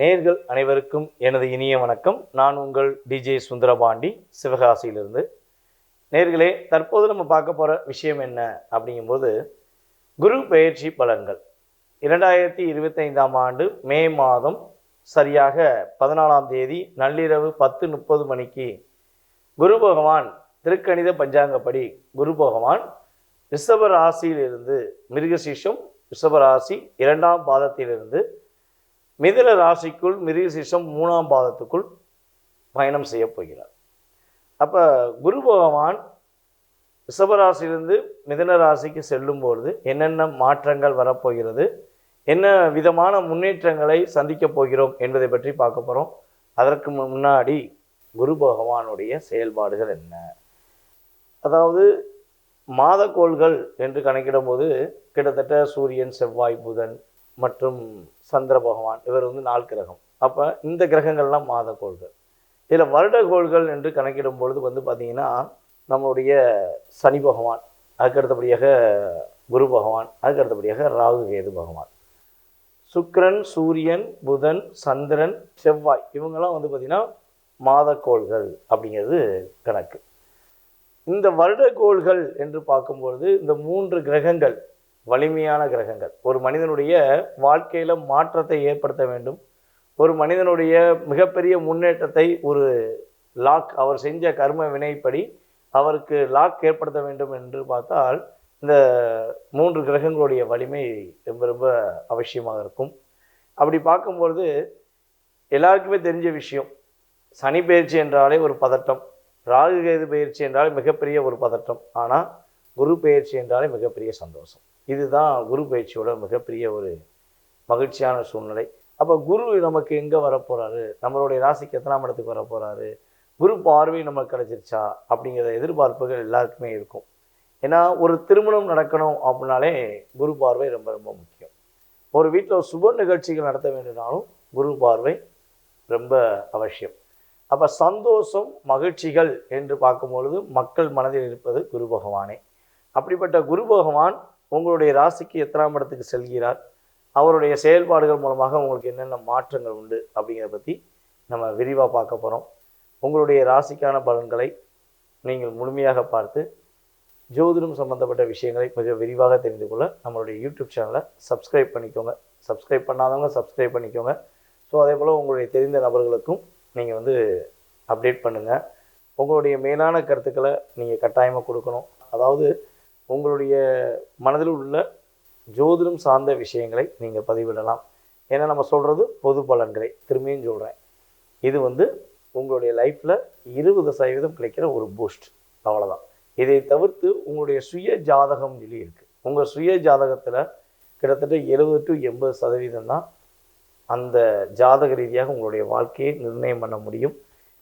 நேர்கள் அனைவருக்கும் எனது இனிய வணக்கம். நான் உங்கள் டிஜே சுந்தரபாண்டி சிவகாசியிலிருந்து. நேர்களே தற்போது நம்ம பார்க்க போகிற விஷயம் என்ன அப்படிங்கும்போது குரு பெயர்ச்சி பலன்கள். இரண்டாயிரத்தி இருபத்தைந்தாம் ஆண்டு மே மாதம் சரியாக பதினாலாம் தேதி நள்ளிரவு பத்து முப்பது மணிக்கு குரு பகவான் திருக்கணித பஞ்சாங்கப்படி குரு பகவான் ரிஷப ராசியிலிருந்து மிருகசீஷம் ரிஷப ராசி இரண்டாம் பாதத்திலிருந்து மிதில ராசிக்குள் மிருகசீசம் மூணாம் பாதத்துக்குள் பயணம் செய்ய போகிறார். அப்போ குரு பகவான் ரிஷபராசியிலிருந்து மிதன ராசிக்கு செல்லும் பொழுது என்னென்ன மாற்றங்கள் வரப்போகிறது என்ன விதமான முன்னேற்றங்களை சந்திக்கப் போகிறோம் என்பதை பற்றி பார்க்க போகிறோம் அதற்கு முன்னாடி குரு பகவானுடைய செயல்பாடுகள் என்ன? அதாவது மாதக்கோள்கள் என்று கணக்கிடும்போது கிட்டத்தட்ட சூரியன் செவ்வாய் புதன் மற்றும் சந்திர பகவான் இவர் வந்து நாள் கிரகம். அப்போ இந்த கிரகங்கள்லாம் மாதக்கோள்கள் இதில் வருடக்கோள்கள் என்று கணக்கிடும் பொழுது வந்து பார்த்திங்கன்னா நம்மளுடைய சனி பகவான் அதுக்கு அடுத்தபடியாக குரு பகவான் அதுக்கு அடுத்தபடியாக ராகு கேது பகவான். சுக்கரன் சூரியன் புதன் சந்திரன் செவ்வாய் இவங்கெல்லாம் வந்து பார்த்திங்கன்னா மாதக்கோள்கள் அப்படிங்கிறது கணக்கு. இந்த வருடக்கோள்கள் என்று பார்க்கும்பொழுது இந்த மூன்று கிரகங்கள் வலிமையான கிரகங்கள். ஒரு மனிதனுடைய வாழ்க்கையில் மாற்றத்தை ஏற்படுத்த வேண்டும். ஒரு மனிதனுடைய மிகப்பெரிய முன்னேற்றத்தை ஒரு லாக் அவர் செஞ்ச கர்ம வினைப்படி அவருக்கு லாக் ஏற்படுத்த வேண்டும் என்று பார்த்தால் இந்த மூன்று கிரகங்களுடைய வலிமை ரொம்ப ரொம்ப அவசியமாக இருக்கும். அப்படி பார்க்கும்பொழுது எல்லாருக்குமே தெரிஞ்ச விஷயம் சனி பயிற்சி என்றாலே ஒரு பதட்டம் ராகு கேது பயிற்சி என்றாலே மிகப்பெரிய ஒரு பதட்டம். ஆனால் குரு பயிற்சி என்றாலே மிகப்பெரிய சந்தோஷம். இதுதான் குரு பயிற்சியோட மிகப்பெரிய ஒரு மகிழ்ச்சியான சூழ்நிலை. அப்போ குரு நமக்கு எங்கே வரப்போகிறாரு நம்மளுடைய ராசிக்கு எத்தனாம் இடத்துக்கு வரப்போகிறாரு குரு பார்வை நமக்கு கிடைச்சிருச்சா? அப்படிங்கிற எதிர்பார்ப்புகள் எல்லாருக்குமே இருக்கும். ஏன்னா ஒரு திருமணம் நடக்கணும் அப்படின்னாலே குரு பார்வை ரொம்ப ரொம்ப முக்கியம். ஒரு வீட்டில் சுப நிகழ்ச்சிகள் நடத்த வேண்டும்னாலும் குரு பார்வை ரொம்ப அவசியம். அப்போ சந்தோஷம் மகிழ்ச்சிகள் என்று பார்க்கும்பொழுது மக்கள் மனதில் இருப்பது குரு பகவானே. அப்படிப்பட்ட குரு பகவான் உங்களுடைய ராசிக்கு எத்தனாம் இடத்துக்கு செல்கிறார்? அவருடைய செயல்பாடுகள் மூலமாக உங்களுக்கு என்னென்ன மாற்றங்கள் உண்டு அப்படிங்கிறத பற்றி நம்ம விரிவாக பார்க்க போகிறோம் உங்களுடைய ராசிக்கான பலன்களை நீங்கள் முழுமையாக பார்த்து ஜோதிடம் சம்பந்தப்பட்ட விஷயங்களை மிக விரிவாக தெரிந்து கொள்ள நம்மளுடைய யூடியூப் சேனலை சப்ஸ்கிரைப் பண்ணிக்கோங்க. சப்ஸ்கிரைப் பண்ணாதவங்க சப்ஸ்கிரைப் பண்ணிக்கோங்க. ஸோ அதே போல் உங்களுடைய தெரிந்த நபர்களுக்கும் நீங்கள் வந்து அப்டேட் பண்ணுங்கள் உங்களுடைய மேலான கருத்துக்களை நீங்கள் கட்டாயமாக கொடுக்கணும். அதாவது உங்களுடைய மனதில் உள்ள ஜோதிடம் சார்ந்த விஷயங்களை நீங்கள் பதிவிடலாம். ஏன்னா நம்ம சொல்கிறது பொது பலன்களை. திரும்பியும் சொல்கிறேன் இது வந்து உங்களுடைய லைஃப்பில் இருபது சதவீதம் கிடைக்கிற ஒரு பூஸ்ட் அவ்வளோதான் இதை தவிர்த்து உங்களுடைய சுய ஜாதகம் சொல்லி இருக்குது உங்கள் சுய ஜாதகத்தில் கிட்டத்தட்ட எழுபது டு எண்பது சதவீதம் தான் அந்த ஜாதக ரீதியாக உங்களுடைய வாழ்க்கையை நிர்ணயம் பண்ண முடியும்.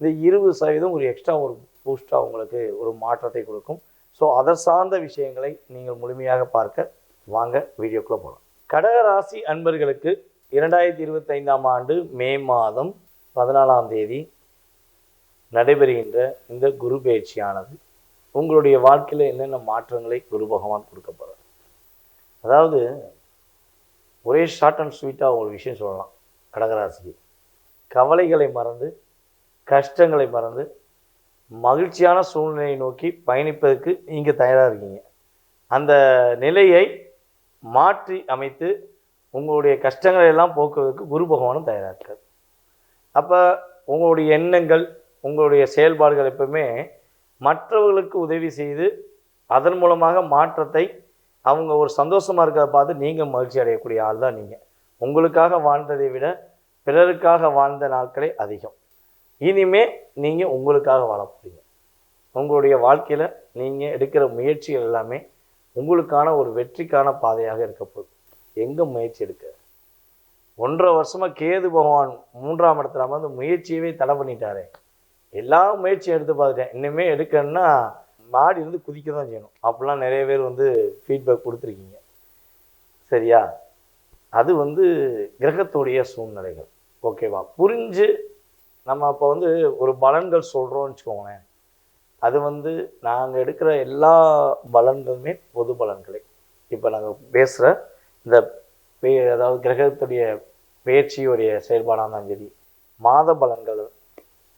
இந்த இருபது சதவீதம் ஒரு எக்ஸ்ட்ரா ஒரு பூஸ்ட்டாக உங்களுக்கு ஒரு மாற்றத்தை கொடுக்கும். ஸோ அதர் சார்ந்த விஷயங்களை நீங்கள் முழுமையாக பார்க்க வாங்க வீடியோக்குள்ளே போகலாம் கடகராசி அன்பர்களுக்கு இரண்டாயிரத்தி இருபத்தைந்தாம் ஆண்டு மே மாதம் பதினாலாம் தேதி நடைபெறுகின்ற இந்த குரு பயிற்சியானது உங்களுடைய வாழ்க்கையில் என்னென்ன மாற்றங்களை குரு பகவான் கொடுக்க போகிறார் அதாவது ஒரே ஷார்ட் அண்ட் ஸ்வீட்டாக ஒரு விஷயம் சொல்லலாம். கடகராசிக்கு. கவலைகளை மறந்து கஷ்டங்களை மறந்து மகிழ்ச்சியான சூழ்நிலையை நோக்கி பயணிப்பதற்கு நீங்கள் தயாராக இருக்கீங்க. அந்த நிலையை மாற்றி அமைத்து உங்களுடைய கஷ்டங்களை எல்லாம் போக்குவதற்கு குரு பகவானும் தயாராக இருக்கார். அப்போ உங்களுடைய எண்ணங்கள் உங்களுடைய செயல்பாடுகள் எப்பவுமே மற்றவர்களுக்கு உதவி செய்து அதன் மூலமாக மாற்றத்தை அவங்க ஒரு சந்தோஷமாக இருக்கிறத பார்த்து நீங்கள் மகிழ்ச்சி அடையக்கூடிய ஆள் தான் நீங்கள் உங்களுக்காக வாழ்ந்ததை விட பிறருக்காக வாழ்ந்த நாட்களே அதிகம். இனிமே நீங்கள் உங்களுக்காக வாழ உங்களுடைய வாழ்க்கையில் நீங்கள் எடுக்கிற முயற்சிகள் எல்லாமே உங்களுக்கான ஒரு வெற்றிக்கான பாதையாக இருக்க போகுது. எங்கே முயற்சி எடுக்க? ஒன்றரை வருஷமாக கேது பகவான் மூன்றாம் இடத்துல வந்து முயற்சியவே தடை பண்ணிட்டாரே. எல்லா முயற்சியும் எடுத்து பார்த்துட்டேன். இன்னுமே எடுக்கணும்னா மாடி இருந்து குதிக்க தான் செய்யணும். அப்படிலாம் நிறைய பேர் வந்து ஃபீட்பேக் கொடுத்துருக்கீங்க. சரியா? அது வந்து கிரகத்துடைய சூழ்நிலைகள். ஓகேவா? புரிஞ்சு நம்ம அப்போ வந்து ஒரு பலன்கள் சொல்கிறோம்னு வச்சுக்கோங்களேன். அது வந்து நாங்கள் எடுக்கிற எல்லா பலன்களுமே பொது பலன்களே. இப்போ நாங்கள் பேசுகிற இந்த பே அதாவது கிரகத்துடைய பேச்சியுடைய செயல்பாடாக இருந்தாலும் சரி மாத பலன்கள்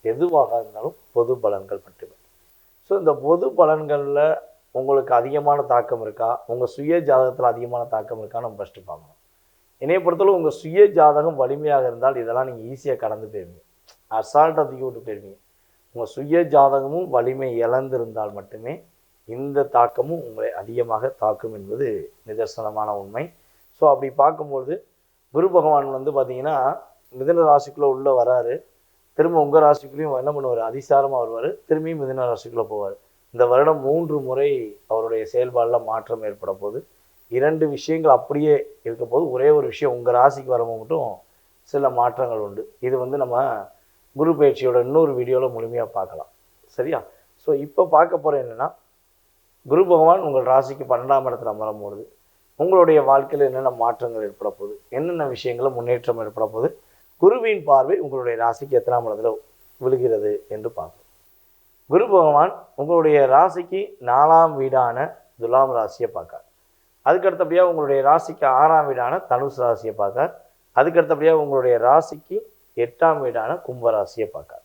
எதுவாக இருந்தாலும் பொது பலன்கள் மட்டுமே. ஸோ இந்த பொது பலன்களில் உங்களுக்கு அதிகமான தாக்கம் இருக்கா? உங்கள் சுய ஜாதகத்தில் அதிகமான தாக்கம் இருக்கான்னு நம்ம ஃபஸ்ட்டு பார்க்கணும். என்னைய பொறுத்தளவு உங்கள் சுய ஜாதகம் வலிமையாக இருந்தால் இதெல்லாம் நீங்கள் ஈஸியாக கடந்து போயிருவீங்க. அசால்ட்டாக தூக்கி விட்டு போயிருவீங்க. உங்கள் சுய ஜாதகமும் வலிமை இழந்திருந்தால் மட்டுமே இந்த தாக்கமும் உங்களை அதிகமாக தாக்கும் என்பது நிதர்சனமான உண்மை. ஸோ அப்படி பார்க்கும்பொழுது குரு பகவான் வந்து பார்த்தீங்கன்னா மிதன ராசிக்குள்ளே உள்ளே வராரு. திரும்ப உங்கள் ராசிக்குள்ளேயும் என்ன பண்ணுவார்? அதிசாரமாக வருவார். திரும்பியும் மிதன ராசிக்குள்ளே போவார். இந்த வருடம் மூன்று முறை அவருடைய செயல்பாடில் மாற்றம் ஏற்பட போகுது. இரண்டு விஷயங்கள் அப்படியே இருக்க போது ஒரே ஒரு விஷயம் உங்கள் ராசிக்கு வரவங்க மட்டும் சில மாற்றங்கள் உண்டு. இது வந்து நம்ம குரு பயிற்சியோட இன்னொரு வீடியோவில் முழுமையாக பார்க்கலாம். சரியா? ஸோ இப்போ பார்க்க போகிற என்னென்னா குரு பகவான் உங்கள் ராசிக்கு பன்னெண்டாம் இடத்துல அமரும்பொழுது உங்களுடைய வாழ்க்கையில் என்னென்ன மாற்றங்கள் ஏற்பட போகுது? என்னென்ன விஷயங்களும் முன்னேற்றம் ஏற்பட போகுது? குருவின் பார்வை உங்களுடைய ராசிக்கு எத்தனாம் இடத்துல விழுகிறது என்று பார்ப்போம். குரு பகவான் உங்களுடைய ராசிக்கு நாலாம் வீடான துலாம் ராசியை பார்க்கார். அதுக்கு அடுத்தபடியாக உங்களுடைய ராசிக்கு ஆறாம் வீடான தனுஷ் ராசியை பார்க்கார். அதுக்கு அடுத்தபடியாக உங்களுடைய ராசிக்கு எட்டாம் வீடான கும்பராசியை பார்க்கார்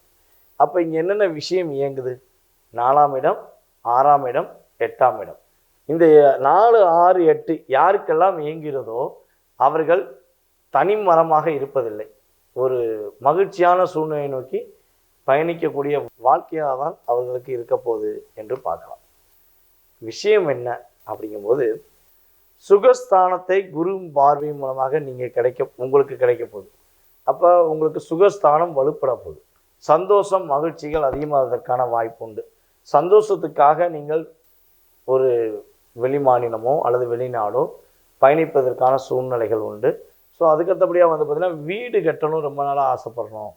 அப்போ இங்கே என்னென்ன விஷயம் இயங்குது? நாலாம் இடம் ஆறாம் இடம் எட்டாம் இடம். இந்த நாலு ஆறு எட்டு யாருக்கெல்லாம் இயங்கிறதோ அவர்கள் தனி மரமாக இருப்பதில்லை. ஒரு மகிழ்ச்சியான சூழ்நிலையை நோக்கி பயணிக்கக்கூடிய வாழ்க்கையாக தான் அவர்களுக்கு இருக்க போகுது என்று பார்க்கலாம். விஷயம் என்ன அப்படிங்கும்போது சுகஸ்தானத்தை குரு பார்வை மூலமாக நீங்கள் கிடைக்க உங்களுக்கு கிடைக்க போகுது. அப்போ உங்களுக்கு சுகஸ்தானம் வலுப்பட போகுது சந்தோஷம் மகிழ்ச்சிகள் அதிகமாகிறதுக்கான வாய்ப்பு உண்டு சந்தோஷத்துக்காக நீங்கள் ஒரு வெளிமாநிலமோ அல்லது வெளிநாடோ பயணிப்பதற்கான சூழ்நிலைகள் உண்டு. ஸோ அதுக்கடுத்தபடியாக வந்து பார்த்திங்கன்னா வீடு கட்டணும் ரொம்ப நாளாக ஆசைப்பட்றோம்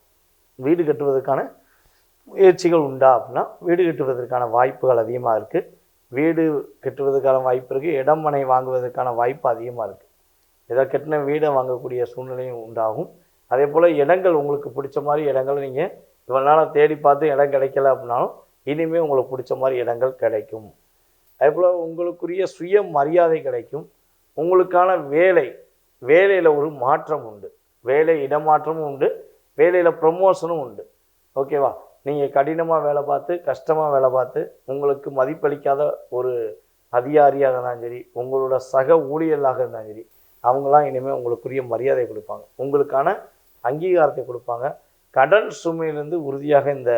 வீடு கட்டுவதற்கான முயற்சிகள் உண்டா அப்படின்னா வீடு கட்டுவதற்கான வாய்ப்புகள் அதிகமாக இருக்குது வீடு கட்டுவதற்கான வாய்ப்பு இருக்குது இடம் மனை வாங்குவதற்கான வாய்ப்பு அதிகமாக இருக்குது ஏதோ கட்டின வீடை வாங்கக்கூடிய சூழ்நிலையும் உண்டாகும். அதே போல் இடங்கள் உங்களுக்கு பிடிச்ச மாதிரி இடங்கள் நீங்கள் இவ்வளோ நாளாக தேடி பார்த்து இடம் கிடைக்கல அப்படின்னாலும் இனிமேல் உங்களுக்கு பிடிச்ச மாதிரி இடங்கள் கிடைக்கும். அதே போல் உங்களுக்குரிய சுய மரியாதை கிடைக்கும். உங்களுக்கான வேலை வேலையில் ஒரு மாற்றம் உண்டு. வேலை இடமாற்றமும் உண்டு. வேலையில் ப்ரமோஷனும் உண்டு. ஓகேவா நீங்கள் கடினமாக வேலை பார்த்து கஷ்டமாக வேலை பார்த்து உங்களுக்கு மதிப்பளிக்காத ஒரு அதிகாரியாக இருந்தாலும் சரி உங்களோட சக ஊழியர்களாக இருந்தாலும் சரி அவங்களாம் இனிமேல் உங்களுக்குரிய மரியாதை கொடுப்பாங்க. உங்களுக்கான அங்கீகாரத்தை கொடுப்பாங்க. கடன் சுமையிலேருந்து உறுதியாக இந்த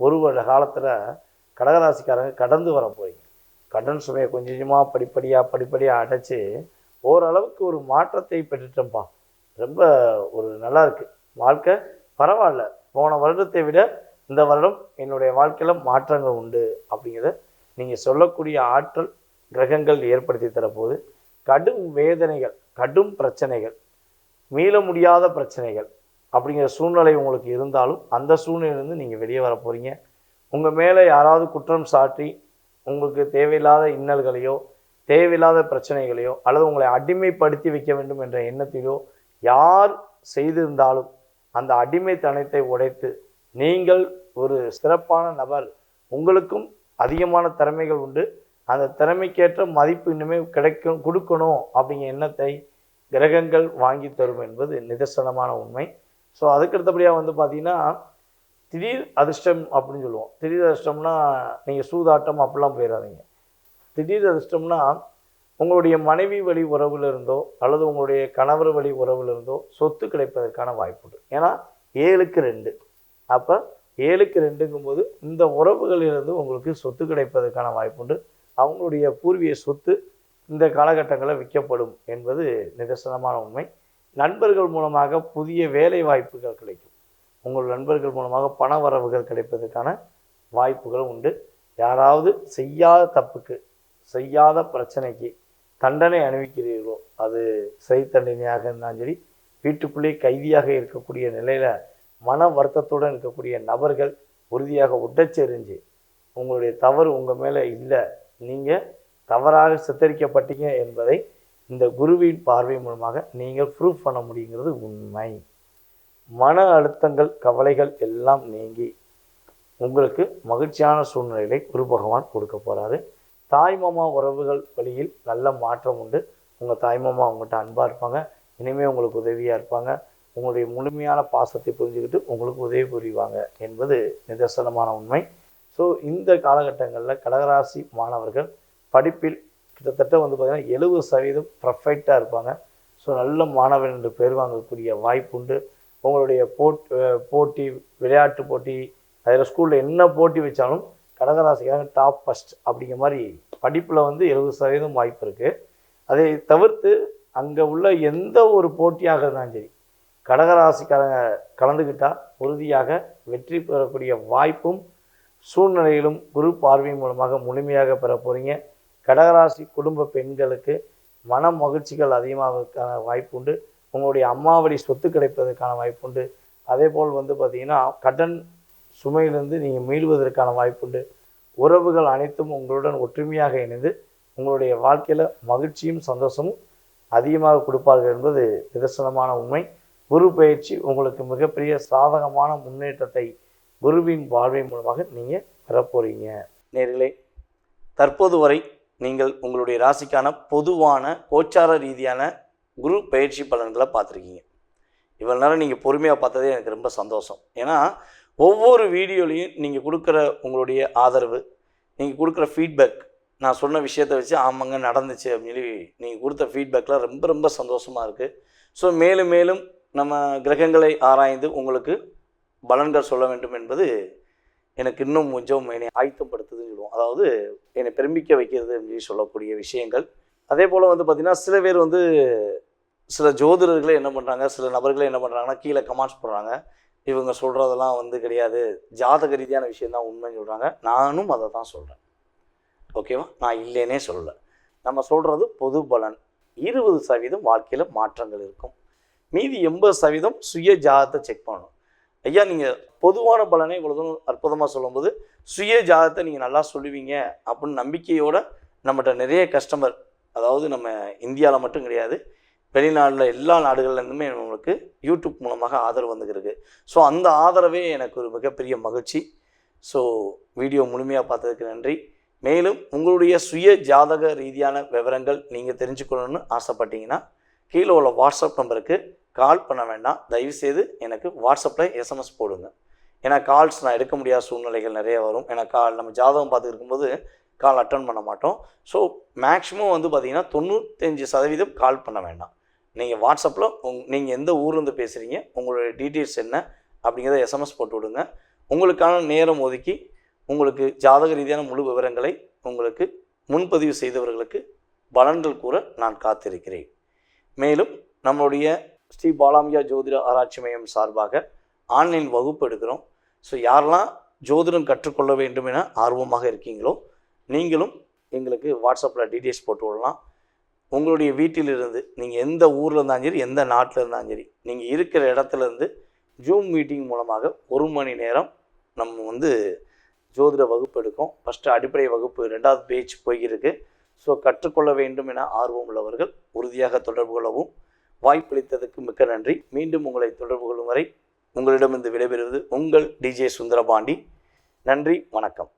ஒரு வருட காலத்தில் கடகராசிக்காரங்க கடந்து வர போய் கடன் சுமையை கொஞ்சம் கொஞ்சமாக படிப்படியாக படிப்படியாக அடைச்சி ஓரளவுக்கு ஒரு மாற்றத்தை பெற்றுட்டோம்ப்பா ரொம்ப ஒரு நல்லா இருக்குது வாழ்க்கை பரவாயில்ல. போன வருடத்தை விட இந்த வருடம் என்னுடைய வாழ்க்கையில் மாற்றங்கள் உண்டு அப்படிங்கிறத நீங்கள் சொல்லக்கூடிய ஆற்றல் கிரகங்கள் ஏற்படுத்தி தரப்போது கடும் வேதனைகள் கடும் பிரச்சனைகள் மீள முடியாத பிரச்சனைகள் அப்படிங்கிற சூழ்நிலை உங்களுக்கு இருந்தாலும் அந்த சூழ்நிலையிலேருந்து நீங்கள் வெளியே வர போகிறீங்க உங்கள் மேலே யாராவது குற்றம் சாட்டி உங்களுக்கு தேவையில்லாத இன்னல்களையோ தேவையில்லாத பிரச்சனைகளையோ அல்லது உங்களை அடிமைப்படுத்தி வைக்க வேண்டும் என்ற எண்ணத்திலோ யார் செய்திருந்தாலும் அந்த அடிமைத்தனத்தை உடைத்து நீங்கள் ஒரு சிறப்பான நபர். உங்களுக்கும் அதிகமான திறமைகள் உண்டு. அந்த திறமைக்கேற்ற மதிப்பு இன்னுமே கிடைக்கும் கொடுக்கணும் அப்படிங்கிற எண்ணத்தை கிரகங்கள் வாங்கி தரும் என்பது நிதர்சனமான உண்மை. ஸோ அதுக்கு அடுத்தபடியாக வந்து பார்த்தீங்கன்னா திடீர் அதிர்ஷ்டம் அப்படின்னு சொல்லுவோம். திடீர் அதிர்ஷ்டம்னா நீங்கள் சூதாட்டம் அப்படிலாம் போயிடாதீங்க திடீர் அதிர்ஷ்டம்னா உங்களுடைய மனைவி வழி உறவில் இருந்தோ அல்லது உங்களுடைய கணவர் வழி உறவிலிருந்தோ சொத்து கிடைப்பதற்கான வாய்ப்பு உண்டு. ஏன்னா ஏழுக்கு ரெண்டு. அப்போ ஏழுக்கு ரெண்டுங்கும்போது இந்த உறவுகளிலிருந்து உங்களுக்கு சொத்து கிடைப்பதற்கான வாய்ப்பு உண்டு. அவங்களுடைய பூர்வீக சொத்து இந்த காலகட்டங்களில் விற்கப்படும் என்பது நிதர்சனமான உண்மை. நண்பர்கள் மூலமாக புதிய வேலை வாய்ப்புகள் கிடைக்கும். உங்கள் நண்பர்கள் மூலமாக பண வரவுகள் கிடைப்பதற்கான வாய்ப்புகள் உண்டு. யாராவது செய்யாத தப்புக்கு செய்யாத பிரச்சனைக்கு தண்டனை அனுபவிக்கிறீர்களோ அது சிறை தண்டனையாக இருந்தாலும் சரி வீட்டுக்குள்ளே கைதியாக இருக்கக்கூடிய நிலையில் மன வருத்தத்துடன் இருக்கக்கூடிய நபர்கள் உறுதியாக உடச்செறிஞ்சு உங்களுடைய தவறு உங்கள் மேலே இல்லை நீங்கள் தவறாக சித்தரிக்கப்பட்டீங்க என்பதை இந்த குருவின் பார்வை மூலமாக நீங்கள் ப்ரூவ் பண்ண முடியுங்கிறது உண்மை. மன அழுத்தங்கள் கவலைகள் எல்லாம் நீங்கி உங்களுக்கு மகிழ்ச்சியான சூழ்நிலைகளை குரு பகவான் கொடுக்க போகிறாரு தாய்மாமா உறவுகள் வழியில் நல்ல மாற்றம் உண்டு. உங்கள் தாய்மாமா உங்கள்கிட்ட அன்பாக இருப்பாங்க. இனிமேல் உங்களுக்கு உதவியாக இருப்பாங்க. உங்களுடைய முழுமையான பாசத்தை புரிஞ்சுக்கிட்டு உங்களுக்கு உதவி புரிவாங்க என்பது நிதர்சனமான உண்மை. ஸோ இந்த காலகட்டங்களில் கடகராசி மாணவர்கள் படிப்பில் கிட்டத்தட்ட வந்து பார்த்திங்கன்னா எழுபது சதவீதம் ப்ரஃபைட்டாக இருப்பாங்க. ஸோ நல்ல மாணவன் என்று பேர் வாங்கக்கூடிய வாய்ப்புண்டு உங்களுடைய போட் போட்டி விளையாட்டு போட்டி அதில் ஸ்கூலில் என்ன போட்டி வச்சாலும் கடகராசிக்காக டாப் ஃபஸ்ட் அப்படிங்கிற மாதிரி படிப்பில் வந்து எழுபது சதவீதம் வாய்ப்பு இருக்குது அதை தவிர்த்து அங்கே உள்ள எந்த ஒரு போட்டியாக இருந்தாலும் சரி கடகராசிக்காரங்க கலந்துக்கிட்டால் உறுதியாக வெற்றி பெறக்கூடிய வாய்ப்பும் சூழ்நிலையிலும் குரு பார்வையின் மூலமாக முழுமையாக பெற போகிறீங்க கடகராசி குடும்ப பெண்களுக்கு மன மகிழ்ச்சிகள் அதிகமாவதற்கான வாய்ப்புண்டு. உங்களுடைய அம்மாவடி சொத்து கிடைப்பதற்கான வாய்ப்புண்டு. அதே போல் வந்து பார்த்திங்கன்னா கடன் சுமையிலிருந்து நீங்கள் மீள்வதற்கான வாய்ப்புண்டு. உறவுகள் அனைத்தும் உங்களுடன் ஒற்றுமையாக இணைந்து உங்களுடைய வாழ்க்கையில் மகிழ்ச்சியும் சந்தோஷமும் அதிகமாக கொடுப்பார்கள் என்பது நிதர்சனமான உண்மை. குரு பயிற்சி உங்களுக்கு மிகப்பெரிய சாதகமான முன்னேற்றத்தை குருவின் வாழ்வை மூலமாக நீங்கள் பெறப்போகிறீங்க நேர்களே தற்போது வரை நீங்கள் உங்களுடைய ராசிக்கான பொதுவான கோச்சார ரீதியான குரு பயிற்சி பலன்களை பார்த்துருக்கீங்க. இவ்வளோ நேரம் நீங்கள் பொறுமையாக பார்த்ததே எனக்கு ரொம்ப சந்தோஷம். ஏன்னா ஒவ்வொரு வீடியோலையும் நீங்கள் கொடுக்குற உங்களுடைய ஆதரவு நீங்கள் கொடுக்குற ஃபீட்பேக் நான் சொன்ன விஷயத்தை வச்சு ஆமாங்க நடந்துச்சு அப்படின்னு சொல்லி நீங்கள் கொடுத்த ஃபீட்பேக்கில் ரொம்ப ரொம்ப சந்தோஷமாக இருக்குது ஸோ மேலும் மேலும் நம்ம கிரகங்களை ஆராய்ந்து உங்களுக்கு பலன்கள் சொல்ல வேண்டும் என்பது எனக்கு இன்னும் கொஞ்சம் என்னை ஆயத்தப்படுத்துதுன்னு சொல்லுவோம். அதாவது என்னை பெருமிக்க வைக்கிறது அப்படின்னு சொல்லக்கூடிய விஷயங்கள். அதே போல் வந்து பார்த்திங்கன்னா சில பேர் வந்து சில ஜோதிடர்களே என்ன பண்ணுறாங்க சில நபர்களே என்ன பண்ணுறாங்கன்னா கீழே கமெண்ட்ஸ் போடுறாங்க. இவங்க சொல்கிறதெல்லாம் வந்து கிடையாது. ஜாதக ரீதியான விஷயம் தான் உண்மைன்னு சொல்கிறாங்க நானும் அதை தான் சொல்கிறேன் ஓகேவா நான் இல்லைன்னே சொல்லலை. நம்ம சொல்கிறது பொது பலன். இருபது சதவீதம் வாழ்க்கையில் மாற்றங்கள் இருக்கும். மீதி எண்பது சதவீதம் சுய ஜாதத்தை செக் பண்ணணும். ஐயா நீங்கள் பொதுவான பலனை இவ்வளோ அற்புதமாக சொல்லும்போது சுய ஜாதகத்தை நீங்கள் நல்லா சொல்லுவீங்க அப்படின்னு நம்பிக்கையோட நம்மகிட்ட நிறைய கஸ்டமர் அதாவது நம்ம இந்தியாவில் மட்டும் கிடையாது வெளிநாட்டில் எல்லா நாடுகள்லேருந்துமே நம்மளுக்கு யூடியூப் மூலமாக ஆதரவு வந்துருக்கு. ஸோ அந்த ஆதரவே எனக்கு ஒரு மிகப்பெரிய மகிழ்ச்சி. ஸோ வீடியோ முழுமையாக பார்த்ததுக்கு நன்றி. மேலும் உங்களுடைய சுய ஜாதக ரீதியான விவரங்கள் நீங்கள் தெரிஞ்சுக்கணும்னு ஆசைப்பட்டீங்கன்னா கீழே உள்ள வாட்ஸ்அப் நம்பருக்கு கால் பண்ண வேண்டாம். தயவுசெய்து எனக்கு வாட்ஸ்அப்பில் எஸ்எம்எஸ் போடுங்க. ஏன்னா கால்ஸ் நான் எடுக்க முடியாத சூழ்நிலைகள் நிறைய வரும். ஏன்னா கால் நம்ம ஜாதகம் பார்த்து இருக்கும்போது கால் அட்டன் பண்ண மாட்டோம். ஸோ மேக்ஸிமம் வந்து பார்த்திங்கன்னா தொண்ணூத்தஞ்சு சதவீதம் கால் பண்ண வேண்டாம். நீங்கள் வாட்ஸ்அப்பில் உங் நீங்கள் எந்த ஊர்லேருந்து பேசுகிறீங்க உங்களுடைய டீட்டெயில்ஸ் என்ன அப்படிங்கிறத எஸ்எம்எஸ் போட்டு விடுங்க. உங்களுக்கான நேரம் ஒதுக்கி உங்களுக்கு ஜாதக ரீதியான முழு விவரங்களை உங்களுக்கு முன்பதிவு செய்தவர்களுக்கு பலன்கள் கூற நான் காத்திருக்கிறேன். மேலும் நம்மளுடைய ஸ்ரீ பாலாமியா ஜோதிட ஆராய்ச்சி மையம் சார்பாக ஆன்லைன் வகுப்பு எடுக்கிறோம். ஸோ யாரெல்லாம் ஜோதிடம் கற்றுக்கொள்ள வேண்டும் என ஆர்வமாக இருக்கீங்களோ நீங்களும் எங்களுக்கு வாட்ஸ்அப்பில் டீட்டெயில்ஸ் போட்டு விடலாம். உங்களுடைய வீட்டிலிருந்து நீங்கள் எந்த ஊரில் இருந்தாலும் சரி எந்த நாட்டில் இருந்தாலும் சரி நீங்கள் இருக்கிற இடத்துலேருந்து ஜூம் மீட்டிங் மூலமாக ஒரு மணி நேரம் நம்ம வந்து ஜோதிட வகுப்பு எடுக்கும். ஃபஸ்ட்டு அடிப்படை வகுப்பு ரெண்டாவது பேஜ் போய்கிருக்கு ஸோ கற்றுக்கொள்ள வேண்டும் என ஆர்வம் உள்ளவர்கள் உறுதியாக தொடர்பு கொள்ளவும் வாய்ப்பளித்ததுக்கு மிக்க நன்றி. மீண்டும் உங்களை தொடர்பு கொள்ளும் வரை உங்களிடமிருந்து விடைபெறுவது உங்கள் டிஜே சுந்தரபாண்டி. நன்றி வணக்கம்.